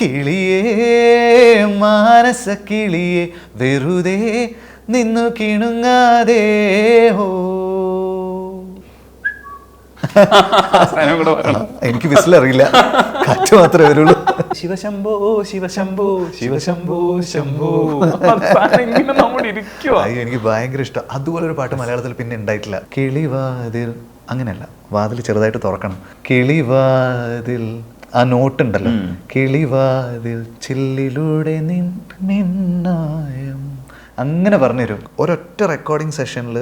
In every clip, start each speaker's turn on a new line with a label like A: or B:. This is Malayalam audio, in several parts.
A: കിളിയേ മാനസ കിളിയെ വെറുതെ നിന്നു കിണുങ്ങാതെ ഹോ. എനിക്ക് വിസിലറിയില്ല. കാറ്റ് മാത്രമേ വരുള്ളൂ.
B: ശിവശംഭോ ശിവശംഭോ ശിവശംഭോ ശംഭോ.
A: അയ്യോ എനിക്ക് ഭയങ്കര ഇഷ്ടം. അതുപോലെ ഒരു പാട്ട് മലയാളത്തിൽ പിന്നെ ഉണ്ടായിട്ടില്ല. കിളിവാതിൽ അങ്ങനെയല്ല. വാതിൽ ചെറുതായിട്ട് തുറക്കണം. കിളിവാതിൽ ആ നോട്ട് ഉണ്ടല്ലോ കിളിവാതിൽ ചില്ലിലൂടെ നിന്നായം അങ്ങനെ പറഞ്ഞുതരും. ഒരൊറ്റ റെക്കോർഡിംഗ് സെഷനിൽ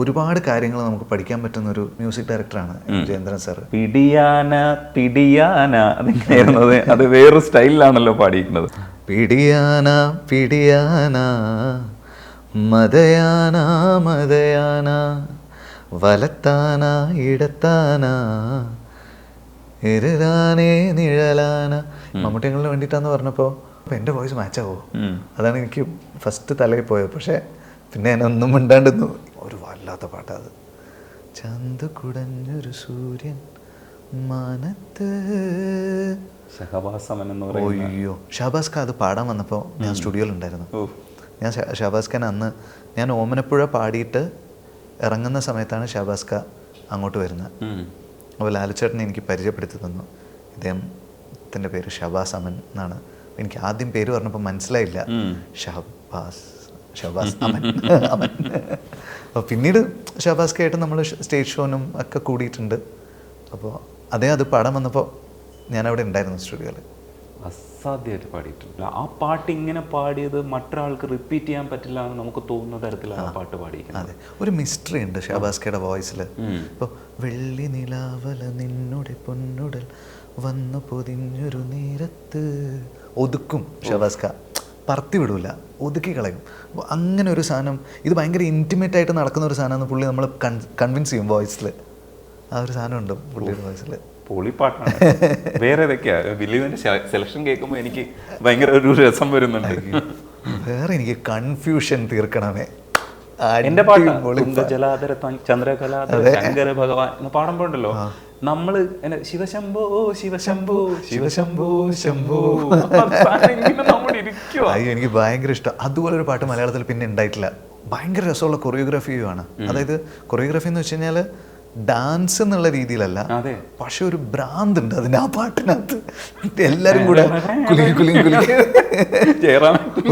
A: ഒരുപാട് കാര്യങ്ങൾ നമുക്ക് പഠിക്കാൻ പറ്റുന്ന ഒരു മ്യൂസിക് ഡയറക്ടറാണ് ജയേന്ദ്രൻ സാർ
B: പിടിയാന പിടിയാന അതിങ്ങനെയായിരുന്നത്. അത് അത് വേറൊരു സ്റ്റൈലിലാണല്ലോ പാടിയിരിക്കുന്നത്.
A: പിടിയാന പിടിയാന മതയാന മതയാന വലത്താന ഇടത്താന എരുതാനേ നിഴലാന. മമ്മൂട്ടിയങ്ങളിന് വേണ്ടിയിട്ടാന്ന് പറഞ്ഞപ്പോൾ അപ്പോൾ എന്റെ വോയിസ് മാച്ചാവോ? അതാണ് എനിക്ക് ഫസ്റ്റ് തലയിൽ പോയത്. പക്ഷേ പിന്നെ ഞാൻ ഒന്നും മിണ്ടാണ്ടിരുന്നു. ഒരു വല്ലാത്ത പാട്ടാ ചന്ത് കുടഞ്ഞൊരു സൂര്യൻ മനത്ത്. ഒയ്യോ ഷാബാസ് ഖാൻ അത് പാടാൻ വന്നപ്പോൾ ഞാൻ സ്റ്റുഡിയോയിൽ ഉണ്ടായിരുന്നു ഞാൻ ഷാബാസ് ഖാൻ അന്ന് ഞാൻ ഓമനപ്പുഴ പാടിയിട്ട് ഇറങ്ങുന്ന സമയത്താണ് ഷാബാസ് ഖാൻ അങ്ങോട്ട് വരുന്നത്. അപ്പോൾ ലാലുച്ചേട്ടനെ എനിക്ക് പരിചയപ്പെടുത്തി തന്നു. ഇദ്ദേഹത്തിന്റെ പേര് ഷബാസ് അമൻ എന്നാണ്. എനിക്ക് ആദ്യം പേര് പറഞ്ഞപ്പോൾ മനസ്സിലായില്ല.
B: ഷഹബാസ്
A: ഷബാസ് ഷബാസ് അമൻ അമൻ. അപ്പോൾ പിന്നീട് ഷബാസ് ആയിട്ട് നമ്മൾ സ്റ്റേജ് ഷോനും ഒക്കെ കൂടിയിട്ടുണ്ട്. അപ്പോൾ അദ്ദേഹം അത് പടം വന്നപ്പോൾ ഞാനവിടെ ഉണ്ടായിരുന്നു സ്റ്റുഡിയോയിൽ.
B: അസാധ്യമായിട്ട് പാടിയിട്ടുണ്ട്. ആ പാട്ട് ഇങ്ങനെ പാടിയത് മറ്റൊരാൾക്ക് റിപ്പീറ്റ് ചെയ്യാൻ പറ്റില്ല എന്ന് നമുക്ക് തോന്നുന്ന തരത്തിലാണ് പാട്ട് പാടിയിരിക്കുന്നത്.
A: അതെ. ഒരു മിസ്റ്ററി ഉണ്ട് ഷാബാസ്കയുടെ വോയിസിൽ ഇപ്പോൾ വെള്ളി നിലാവല നിന്നുടെ പൊന്നുടൽ വന്നു പൊതിഞ്ഞൊരു നേരത്ത് ഒതുക്കും ഷാബാസ്ക പറത്തി വിടൂല ഒതുക്കി കളയും. അപ്പോൾ അങ്ങനെ ഒരു സാധനം ഇത് ഭയങ്കര ഇന്റിമേറ്റ് ആയിട്ട് നടക്കുന്ന ഒരു സാധനമാണ് പുള്ളി നമ്മൾ കൺവിൻസ് ചെയ്യും വോയിസിൽ ആ ഒരു സാധനം ഉണ്ട് പുള്ളിയുടെ വോയിസിൽ
B: പൊളിപ്പാട്ടാണ്. വേറെ ഏതൊക്കെയാ? ബിലീവിന്റെ സെലക്ഷൻ കേൾക്കുമ്പോൾ എനിക്ക് ഭയങ്കര ഒരു രസം വരുന്നുണ്ട്.
A: വേറെ എനിക്ക് കൺഫ്യൂഷൻ തീർക്കണമേ.
B: എന്റെ പാട്ട് ജലാധര ചന്ദ്രകലാധര ശങ്കര ഭഗവാൻ എന്ന് പാടുമ്പോണ്ടല്ലോ. നമ്മൾ ശിവശംഭോ ശിവശംഭോ ശിവശംഭോ ശംഭോ.
A: അയ്യോ എനിക്ക് ഭയങ്കര ഇഷ്ടം. അതുപോലെ ഒരു പാട്ട് മലയാളത്തിൽ പിന്നെ ഉണ്ടായിട്ടില്ല. ഭയങ്കര രസമുള്ള കൊറിയോഗ്രാഫിയുമാണ് അതായത് കൊറിയോഗ്രാഫി എന്ന് വെച്ച് കഴിഞ്ഞാൽ ഡാൻസ് എന്നുള്ള രീതിയിലല്ല പക്ഷെ ഒരു ഭ്രാന്ത് ഉണ്ട് അതിന് ആ പാട്ടിനകത്ത്. എല്ലാരും കൂടെ കുലുങ്ങി കുലുങ്ങി കുലുങ്ങി.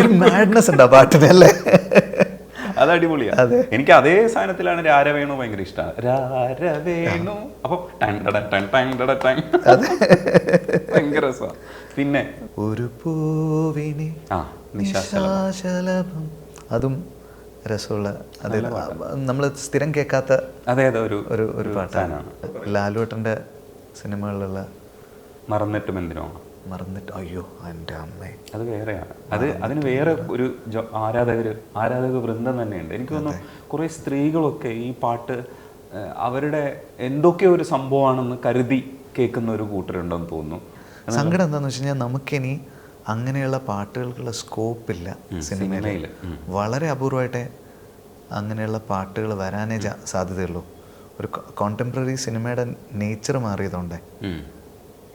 A: ഒരു മാഡ്നെസ് ഉണ്ട് ആ പാട്ടിന് അല്ലേ?
B: അത് അടിപൊളിയാ. എനിക്ക് അതേ സാധനത്തിലാണ് രാരവേണു ഭയങ്കര ഇഷ്ടമാണ് രാരവേണു അപ്പൊ ഭയങ്കര രസമാണ് പിന്നെ
A: ഒരു പൂവിനെ അതും രസമുള്ള അതെ നമ്മൾ സ്ഥിരം കേൾക്കാത്ത
B: അതെ ഒരു
A: ഒരു ഒരു പാട്ടാണ്. ലാലുവട്ടന്റെ സിനിമകളിലുള്ള
B: മറന്നിട്ടും എന്തിനോ.
A: മറന്നിട്ട് അയ്യോ എന്റെ അമ്മേ.
B: അത് വേറെയാണ്. അത് അതിന് വേറെ ഒരു ആരാധകർ ആരാധക വൃന്ദം തന്നെയുണ്ട്. എനിക്ക് തോന്നുന്നു കുറേ സ്ത്രീകളൊക്കെ ഈ പാട്ട് അവരുടെ എന്തൊക്കെ ഒരു സംഭവമാണെന്ന് കരുതി കേൾക്കുന്ന ഒരു കൂട്ടരുണ്ടെന്ന് തോന്നുന്നു.
A: സങ്കടം എന്താണെന്ന് വെച്ച് കഴിഞ്ഞാൽ നമുക്കിനി അങ്ങനെയുള്ള പാട്ടുകൾക്കുള്ള സ്കോപ്പ് ഇല്ല സിനിമയിൽ വളരെ അപൂർവമായിട്ടേ അങ്ങനെയുള്ള പാട്ടുകൾ വരാനേ സാധ്യതയുള്ളൂ. ഒരു കോണ്ടംപററി സിനിമയുടെ നേച്ചർ മാറിയതുകൊണ്ട്.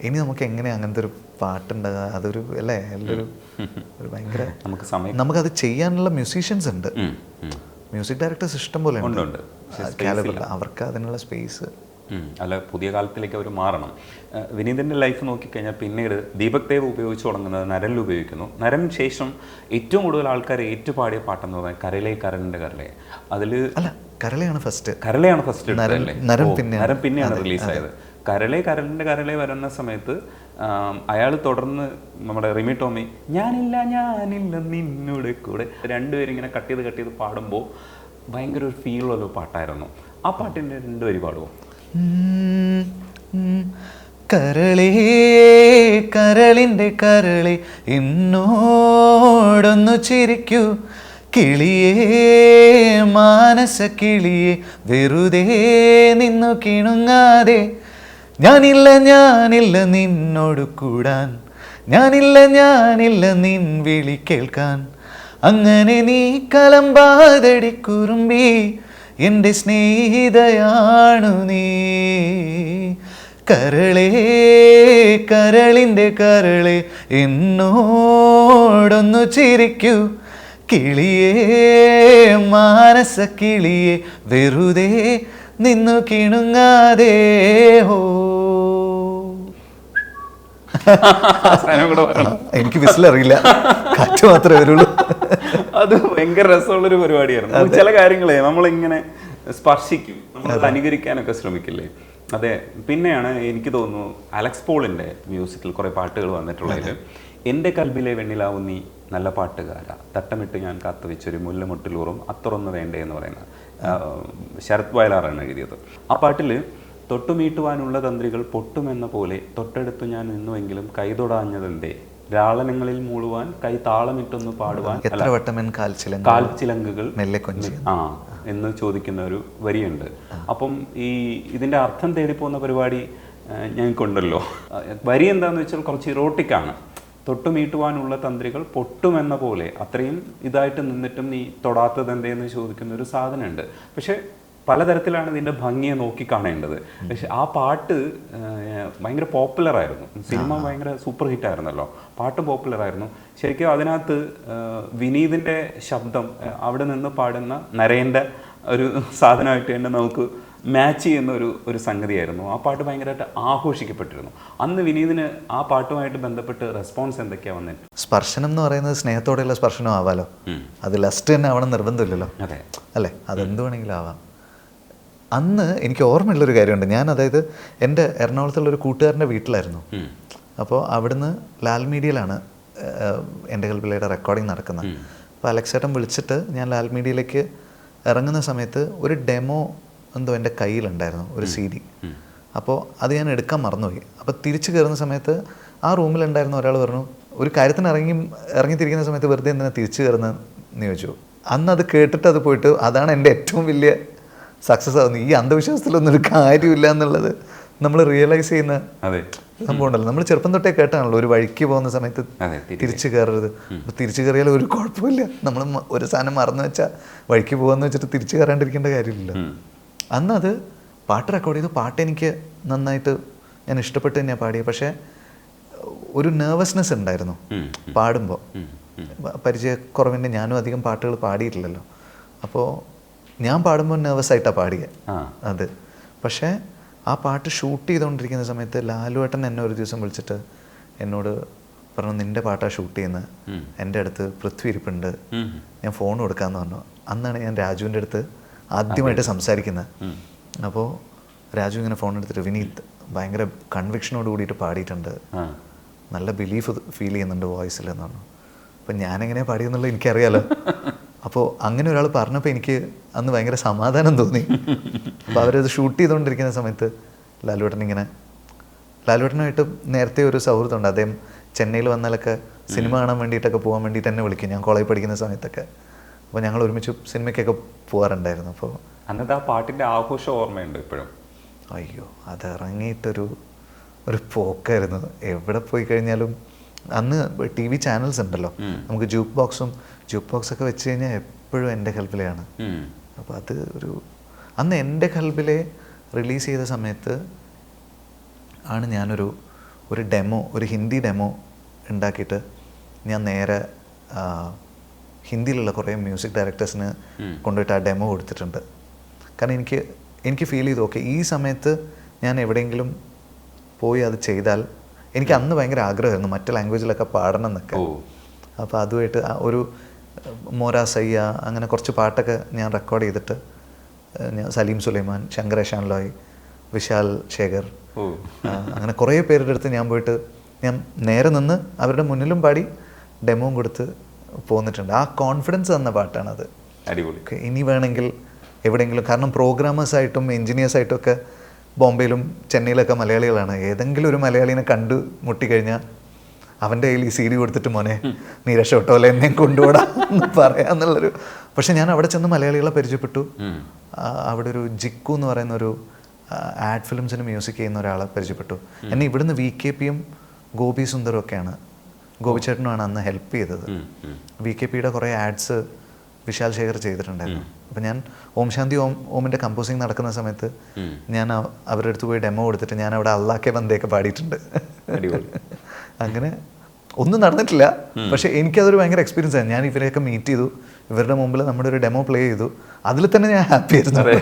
A: ഇനി നമുക്ക് എങ്ങനെ അങ്ങനത്തെ ഒരു പാട്ടുണ്ടാകുക അതൊരു അല്ലേ? എല്ലാവരും ഒരു ഭയങ്കര
B: നമുക്ക് സമയം
A: നമുക്കത് ചെയ്യാനുള്ള മ്യൂസീഷ്യൻസ് ഉണ്ട്. മ്യൂസിക് ഡയറക്ടേഴ്സ് ഇഷ്ടം പോലെ
B: ഉണ്ട്,
A: അവർക്ക് അതിനുള്ള സ്പേസ്.
B: അല്ല പുതിയ കാലത്തിലേക്ക് അവർ മാറണം. വിനീതിന്റെ ലൈഫ് നോക്കിക്കഴിഞ്ഞാൽ പിന്നീട് ദീപക് ദേവ് ഉപയോഗിച്ച് തുടങ്ങുന്നത് നരനിൽ ഉപയോഗിക്കുന്നു. നരൻ ശേഷം ഏറ്റവും കൂടുതൽ ആൾക്കാർ ഏറ്റുപാടിയ പാട്ടെന്ന് പറഞ്ഞാൽ കരലേ കരലിന്റെ കരലേ അതിൽ
A: അല്ല കരളയാണ് ഫസ്റ്റ്
B: കരളയാണ് ഫസ്റ്റ്
A: നരൻ- പിന്നെയാണ്.
B: റിലീസായത് കരളെ കരളിന്റെ കരളെ വരുന്ന സമയത്ത് അയാൾ തുടർന്ന് നമ്മുടെ റിമി ടോമി ഞാനില്ല ഞാനില്ല നിന്നോട് കൂടെ. രണ്ടുപേരും ഇങ്ങനെ കട്ട് ചെയ്ത് കട്ട് ചെയ്ത് പാടുമ്പോൾ ഭയങ്കര ഒരു ഫീലുള്ള പാട്ടായിരുന്നു. ആ പാട്ടിന്റെ രണ്ടുപേര് പാടുമോ.
A: കരളേ കരളിന്റെ കരളെ എന്നോടൊന്നു ചിരിക്കൂ. കിളിയേ മാനസ കിളിയെ വെറുതെ നിന്നു കിണുങ്ങാതെ. ഞാനില്ല ഞാനില്ല നിന്നോട് കൂടാൻ. ഞാനില്ല ഞാനില്ല നിൻ വിളി കേൾക്കാൻ. അങ്ങനെ നീ കലമ്പാതടി കുറുമ്പി എന്റെ സ്നേഹിതയാണു നീ കരളേ കരളിന്റെ കരളെ എന്നോടൊന്നു ചിരിക്കൂ കിളിയേ മാനസ കിളിയെ വെറുതെ നിന്നു കിണുങ്ങാതെ ഹോ എനിക്ക് വിസിലറിയില്ല കാറ്റ് മാത്രമേ വരുള്ളൂ
B: അത് ഭയങ്കര രസമുള്ളൊരു പരിപാടിയായിരുന്നു. ചില കാര്യങ്ങളെ നമ്മളിങ്ങനെ സ്പർശിക്കും നമ്മൾ അനുകരിക്കാനൊക്കെ ശ്രമിക്കില്ലേ? അതെ. പിന്നെയാണ് എനിക്ക് തോന്നുന്നു അലക്സ് പോളിന്റെ മ്യൂസിക്കിൽ കുറേ പാട്ടുകൾ വന്നിട്ടുള്ളതിൽ എന്റെ കൽബിലെ വെണ്ണിലാവും നീ നല്ല പാട്ടുകാര. തട്ടമിട്ട് ഞാൻ കാത്തു വെച്ചൊരു മുല്ലമുട്ടിലൂറും അത്രയൊന്ന് വേണ്ടേ എന്ന് പറയുന്ന ശരത് വയലാറാണ് എഴുതിയത്. ആ പാട്ടിൽ തൊട്ടുമീട്ടുവാനുള്ള തന്ത്രികൾ പൊട്ടുമെന്ന പോലെ തൊട്ടടുത്ത് ഞാൻ നിന്നുവെങ്കിലും കൈതൊടാഞ്ഞതെന്തേ? രാളനങ്ങളിൽ മൂളുവാൻ കൈ താളമിട്ടൊന്ന് പാടുവാൻ
A: എത്ര വട്ടമെൻ കാൽച്ചിലങ്ക
B: കാൽച്ചിലങ്കുകൾ ആ എന്ന് ചോദിക്കുന്ന ഒരു വരിയുണ്ട്. അപ്പം ഈ ഇതിന്റെ അർത്ഥം തേടിപ്പോകുന്ന പരിപാടി ഞങ്ങൾക്കുണ്ടല്ലോ. വരി എന്താന്ന് വെച്ചാൽ കുറച്ച് ഇറോട്ടിക്കാണ് തൊട്ടുമീട്ടുവാനുള്ള തന്ത്രികൾ പൊട്ടുമെന്ന പോലെ അത്രയും ഇതായിട്ട് നിന്നിട്ടും നീ തൊടാത്തത് എന്തേന്ന് ചോദിക്കുന്ന ഒരു സാധനമുണ്ട്. പക്ഷെ പലതരത്തിലാണ് ഇതിന്റെ ഭംഗിയെ നോക്കി കാണേണ്ടത്. പക്ഷെ ആ പാട്ട് ഭയങ്കര പോപ്പുലറായിരുന്നു സിനിമ ഭയങ്കര സൂപ്പർ ഹിറ്റ് ആയിരുന്നല്ലോ. പാട്ട് പോപ്പുലറായിരുന്നു ശരിക്കും അതിനകത്ത് വിനീതിന്റെ ശബ്ദം അവിടെ നിന്ന് പാടുന്ന നരേന്റെ ഒരു സാധനമായിട്ട് തന്നെ നമുക്ക് മാച്ച് ചെയ്യുന്ന ഒരു ഒരു സംഗതിയായിരുന്നു. ആ പാട്ട് ഭയങ്കരമായിട്ട് ആഘോഷിക്കപ്പെട്ടിരുന്നു. അന്ന് വിനീതിന് ആ പാട്ടുമായിട്ട് ബന്ധപ്പെട്ട് റെസ്പോൺസ് എന്തൊക്കെയാണ് വന്നത്
A: സ്പർശനം എന്ന് പറയുന്നത് സ്നേഹത്തോടെയുള്ള സ്പർശനം ആവാലോ? അത് ലസ്റ്റ് തന്നെ ആവണം നിർബന്ധമില്ലല്ലോ.
B: അതെ.
A: അല്ലേ? അതെന്ത് വേണമെങ്കിലും ആവാം. അന്ന് എനിക്ക് ഓർമ്മയുള്ളൊരു കാര്യമുണ്ട്. ഞാൻ അതായത് എന്റെ എറണാകുളത്തുള്ള ഒരു കൂട്ടുകാരന്റെ വീട്ടിലായിരുന്നു. അപ്പോൾ അവിടുന്ന് ലാൽ മീഡിയയിലാണ് എന്റെ കൽപ്പിലയുടെ റെക്കോർഡിങ് നടക്കുന്നത്. അപ്പോൾ അലക്സേട്ടൻ വിളിച്ചിട്ട് ഞാൻ ലാൽ മീഡിയയിലേക്ക് ഇറങ്ങുന്ന സമയത്ത് ഒരു ഡെമോ എന്തോ എന്റെ കയ്യിലുണ്ടായിരുന്നു ഒരു സി ഡി അപ്പോൾ അത് ഞാൻ എടുക്കാൻ മറന്നുപോയി. അപ്പോൾ തിരിച്ചു കയറുന്ന സമയത്ത് ആ റൂമിലുണ്ടായിരുന്ന ഒരാൾ പറഞ്ഞു ഒരു കാര്യത്തിന് ഇറങ്ങി ഇറങ്ങിത്തിരിക്കുന്ന സമയത്ത് വെറുതെ എന്തിനാ തിരിച്ചു കയറുന്നതെന്ന് ചോദിച്ചു. അന്ന് അത് കേട്ടിട്ട് അത് പോയിട്ട് അതാണ് എന്റെ ഏറ്റവും വലിയ സക്സസ് ആകുന്നു ഈ അന്ധവിശ്വാസത്തിലൊന്നും ഒരു കാര്യമില്ല എന്നുള്ളത് നമ്മൾ റിയലൈസ് ചെയ്യുന്ന സംഭവം ഉണ്ടല്ലോ. നമ്മൾ ചെറുപ്പം തൊട്ടേ കേട്ടാണല്ലോ ഒരു വഴിക്ക് പോകുന്ന സമയത്ത്
B: തിരിച്ച്.
A: കയറരുത്. തിരിച്ചു കയറിയാൽ ഒരു കുഴപ്പമില്ല. നമ്മൾ ഒരു സാധനം മറന്നു വെച്ചാൽ വഴിക്ക് പോകാന്ന് വെച്ചിട്ട് തിരിച്ചു കയറാണ്ടിരിക്കേണ്ട കാര്യമില്ല. അന്ന് അത് പാട്ട് റെക്കോർഡ് ചെയ്തു പാട്ട് എനിക്ക് നന്നായിട്ട് ഞാൻ ഇഷ്ടപ്പെട്ട് തന്നെയാണ് പാടിയത് പക്ഷേ ഒരു നെർവസ്നെസ് ഉണ്ടായിരുന്നു പാടുമ്പോൾ. പരിചയക്കുറവിന്റെ ഞാനും അധികം പാട്ടുകൾ പാടിയിട്ടില്ലല്ലോ. അപ്പോൾ ഞാൻ പാടുമ്പോൾ നെർവസ് ആയിട്ടാണ് പാടിയത് അത്. പക്ഷേ ആ പാട്ട് ഷൂട്ട് ചെയ്തുകൊണ്ടിരിക്കുന്ന സമയത്ത് ലാലുവേട്ടൻ എന്നെ ഒരു ദിവസം വിളിച്ചിട്ട് എന്നോട് പറഞ്ഞു നിന്റെ പാട്ടാണ് ഷൂട്ട് ചെയ്യുന്നത് എന്റെ അടുത്ത് പൃഥ്വി ഇരിപ്പുണ്ട്. ഞാൻ ഫോൺ കൊടുക്കാമെന്ന് പറഞ്ഞു. അന്നാണ് ഞാൻ രാജുവിന്റെ അടുത്ത് ആദ്യമായിട്ട് സംസാരിക്കുന്നത് അപ്പോൾ രാജു ഇങ്ങനെ ഫോൺ എടുത്തിട്ട് വിനീത് ഭയങ്കര കൺവിക്ഷനോട് കൂടിയിട്ട് പാടിയിട്ടുണ്ട്. നല്ല ബിലീഫ് ഫീൽ ചെയ്യുന്നുണ്ട് വോയിസിൽ എന്ന് പറഞ്ഞു. അപ്പം ഞാനെങ്ങനെ പാടിയെന്നുള്ളത് എനിക്കറിയാലോ. അപ്പോൾ അങ്ങനെ ഒരാൾ പറഞ്ഞപ്പോൾ എനിക്ക് അന്ന് ഭയങ്കര സമാധാനം തോന്നി. അപ്പോൾ അവരത് ഷൂട്ട് ചെയ്തുകൊണ്ടിരിക്കുന്ന സമയത്ത് ലാലുവേട്ടൻ ഇങ്ങനെ ലാലുവേട്ടനായിട്ട് നേരത്തെ ഒരു സൗഹൃദമുണ്ട്. അദ്ദേഹം ചെന്നൈയിൽ വന്നാലൊക്കെ സിനിമ കാണാൻ വേണ്ടിയിട്ടൊക്കെ പോകാൻ വേണ്ടി തന്നെ വിളിക്കും. ഞാൻ കോളേജ് പഠിക്കുന്ന സമയത്തൊക്കെ. അപ്പോൾ ഞങ്ങൾ ഒരുമിച്ച് സിനിമയ്ക്കൊക്കെ പോകാറുണ്ടായിരുന്നു അപ്പോൾ
B: അന്നത്തെ ആ പാട്ടിന്റെ ആഘോഷം ഓർമ്മയുണ്ട് ഇപ്പോഴും.
A: അയ്യോ അത് ഇറങ്ങിയിട്ടൊരു ഒരു പോക്കായിരുന്നു. എവിടെ പോയി കഴിഞ്ഞാലും അന്ന് ടി വി ചാനൽസ് ഉണ്ടല്ലോ നമുക്ക് ജൂക്ക് ബോക്സും ജൂക്ക് ബോക്സ് ഒക്കെ വെച്ച് കഴിഞ്ഞാൽ എപ്പോഴും എന്റെ കൽപ്പിലെയാണ്
B: ഉം.
A: അപ്പോൾ അത് ഒരു അന്ന് എന്റെ ഹെൽപ്പിലെ റിലീസ് ചെയ്ത സമയത്ത് ആണ് ഞാനൊരു ഒരു ഡെമോ ഒരു ഹിന്ദി ഡെമോ ഉണ്ടാക്കിയിട്ട് ഞാൻ നേരെ ഹിന്ദിയിലുള്ള കുറേ മ്യൂസിക് ഡയറക്ടേഴ്സിന്. കൊണ്ടുപോയിട്ട് ആ ഡെമോ കൊടുത്തിട്ടുണ്ട് കാരണം എനിക്ക് എനിക്ക് ഫീൽ ചെയ്തു ഓക്കെ ഈ സമയത്ത് ഞാൻ എവിടെയെങ്കിലും പോയി അത് ചെയ്താൽ എനിക്ക് അന്ന് ഭയങ്കര ആഗ്രഹമായിരുന്നു മറ്റു ലാംഗ്വേജിലൊക്കെ പാടണം എന്നൊക്കെ അപ്പോൾ അതുമായിട്ട് ആ ഒരു മോരാ സയ്യ അങ്ങനെ കുറച്ച് പാട്ടൊക്കെ ഞാൻ റെക്കോർഡ് ചെയ്തിട്ട് ഞാൻ സലീം സുലൈമാൻ ശങ്കരേഷാൻ ലോയ് വിശാൽ ശേഖർ അങ്ങനെ കുറേ പേരുടെ അടുത്ത് ഞാൻ പോയിട്ട് ഞാൻ നേരെ നിന്ന് അവരുടെ മുന്നിലും പാടി ഡെമോയും കൊടുത്ത് പോന്നിട്ടുണ്ട്. ആ കോൺഫിഡൻസ് തന്ന പാട്ടാണത്.
B: അടിപൊളി.
A: ഇനി വേണമെങ്കിൽ എവിടെയെങ്കിലും കാരണം പ്രോഗ്രാമേഴ്സായിട്ടും എൻജിനീയേഴ്സായിട്ടും ഒക്കെ ബോംബെയിലും ചെന്നൈയിലൊക്കെ മലയാളികളാണ്. ഏതെങ്കിലും ഒരു മലയാളിനെ കണ്ടു മുട്ടിക്കഴിഞ്ഞാൽ അവന്റെ കയ്യിൽ ഈ സി ഡി കൊടുത്തിട്ട് മോനെ നീ രക്ഷപ്പെട്ടോ എന്നെ കൊണ്ടുപോടാ എന്ന് പറയാന്നുള്ളൊരു പക്ഷെ ഞാൻ അവിടെ ചെന്ന് മലയാളികളെ പരിചയപ്പെട്ടു. അവിടെ ഒരു ജിക്കു എന്ന് പറയുന്ന ഒരു ആഡ് ഫിലിംസിന് മ്യൂസിക് ചെയ്യുന്ന ഒരാളെ പരിചയപ്പെട്ടു. എന്നെ ഇവിടുന്ന് വി കെ പിയും ഗോപി സുന്ദറും ഒക്കെയാണ്. ഗോപിച്ചേട്ടനുമാണ് അന്ന് ഹെൽപ്പ് ചെയ്തത്. വി കെ പിയുടെ കുറേ ആഡ്സ് വിശാൽ ശേഖർ ചെയ്തിട്ടുണ്ടായിരുന്നു. അപ്പം ഞാൻ ഓം ശാന്തി ഓം ഓമിന്റെ കമ്പോസിങ് നടക്കുന്ന സമയത്ത് ഞാൻ അവ- അവരുടെ അടുത്ത് പോയി ഡെമോ കൊടുത്തിട്ട് ഞാൻ അവിടെ അള്ളാക്കെ ബന്ധയൊക്കെ പാടിയിട്ടുണ്ട്. അങ്ങനെ ഒന്നും നടന്നിട്ടില്ല. പക്ഷേ എനിക്കതൊരു ഭയങ്കര എക്സ്പീരിയൻസ് ആയിരുന്നു ഞാൻ ഇവരെയൊക്കെ മീറ്റ് ചെയ്തു. ഇവരുടെ മുമ്പിൽ നമ്മുടെ ഒരു ഡെമോ പ്ലേ ചെയ്തു. അതിൽ തന്നെ ഞാൻ ഹാപ്പി ആയിരുന്നു.
B: അതെ.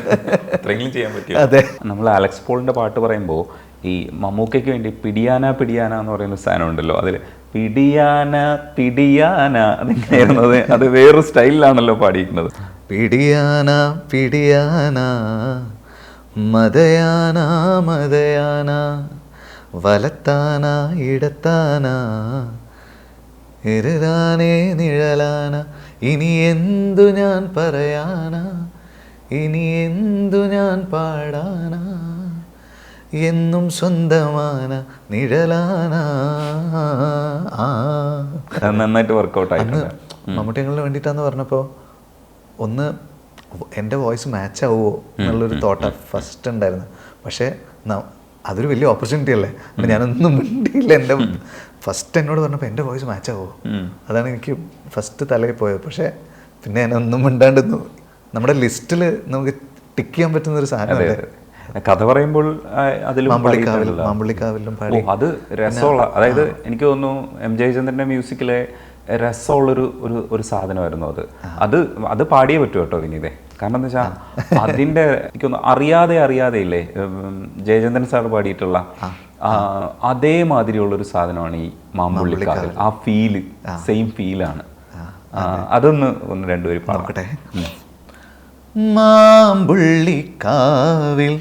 B: ചെയ്യാൻ പറ്റും
A: അതെ.
B: നമ്മൾ അലക്സ് പോളിന്റെ പാട്ട് പറയുമ്പോൾ ഈ മമ്മൂക്കയ്ക്ക് വേണ്ടി പിടിയാന പിടിയാന എന്ന് പറയുന്ന സാധനം ഉണ്ടല്ലോ അതിൽ പിടിയാന പിടിയാന അതിങ്ങനെയായിരുന്നു. അത് അത് വേറൊരു സ്റ്റൈലിലാണല്ലോ പാടിയിരിക്കുന്നത്.
A: പിടിയാന പിടിയാന. മതയാന മതയാന. വലത്താന ഇടത്താന. എരുതാനേ നിഴലാന. ഇനി എന്തു ഞാൻ പറയാന? ഇനി എന്തു ഞാൻ പാടാന? എന്നും സ്വന്തമാന നിഴലാന. ആ.
B: നന്നായിട്ട് വർക്കൗട്ട്
A: അന്ന്
B: ആയിട്ടുണ്ട്
A: മമ്മൂട്ടിയങ്ങളിന് വേണ്ടിയിട്ടാന്ന് പറഞ്ഞപ്പോൾ ഒന്ന് എന്റെ വോയിസ് മാച്ച് ആവുമോ എന്നുള്ളൊരു തോട്ടാണ് ഫസ്റ്റ് ഉണ്ടായിരുന്നത് പക്ഷേ ന- അതൊരു വലിയ ഓപ്പർച്യൂണിറ്റി അല്ലേ? അപ്പം ഞാനൊന്നും മിണ്ടിയില്ല എന്റെ ഫസ്റ്റ് എന്നോട് പറഞ്ഞപ്പോൾ എന്റെ വോയിസ് മാച്ച് ആവുമോ അതാണ് എനിക്ക് ഫസ്റ്റ് തലയിൽ പോയത്. പക്ഷേ പിന്നെ ഞാനൊന്നും മിണ്ടാണ്ടിരുന്നു. നമ്മുടെ ലിസ്റ്റിൽ നമുക്ക് ടിക്ക് ചെയ്യാൻ പറ്റുന്ന ഒരു സാധനം
B: കഥ പറയുമ്പോൾ അതിൽ അതിലും.
A: മാമ്പള്ളിക്കാവിലും പാടി.
B: അത് രസമുള്ള അതായത് എനിക്ക് തോന്നുന്നു എം ജയചന്ദ്രന്റെ മ്യൂസിക്കിലെ രസമുള്ളൊരു ഒരു ഒരു സാധനമായിരുന്നു അത്. അത് അത് പാടിയേ പറ്റൂ കേട്ടോ വിനീതേ. കാരണം എന്താ വെച്ചാൽ അതിന്റെ എനിക്ക് തോന്നുന്നു അറിയാതെ അറിയാതെ ഇല്ലേ ജയചന്ദ്രൻ സാർ പാടിയിട്ടുള്ള ആ, അതേമാതിരിയുള്ള ഒരു സാധനമാണ് ഈ മാമ്പുള്ളിക്കാവിൽ ആ ഫീൽ സെയിം ഫീലാണ്. അതൊന്ന് ഒന്ന് രണ്ടുപേരും
A: നോക്കട്ടെ. മാമ്പുള്ളിക്കാവിൽ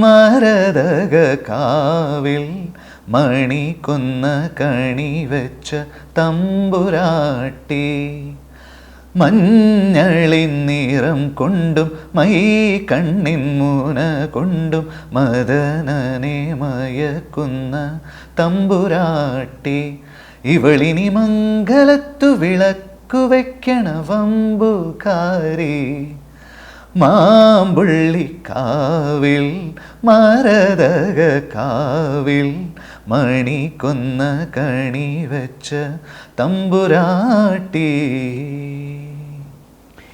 A: മരതക കാവിൽ മണി കൊന്ന കണി വെച്ച തമ്പുരാട്ടി. മഞ്ഞളിൻ നിറം കൊണ്ടും മൈ കണ്ണിൻ മൂന കൊണ്ടും മദനനെ മയക്കുന്ന തമ്പുരാട്ടി. ഇവളിനി മംഗലത്തു വിളക്കു വെക്കണ വമ്പുകാരി. മാമ്പുള്ളിക്കാവിൽ മരതക കാവിൽ മണി കൊന്ന കണി വെച്ച തമ്പുരാട്ടി.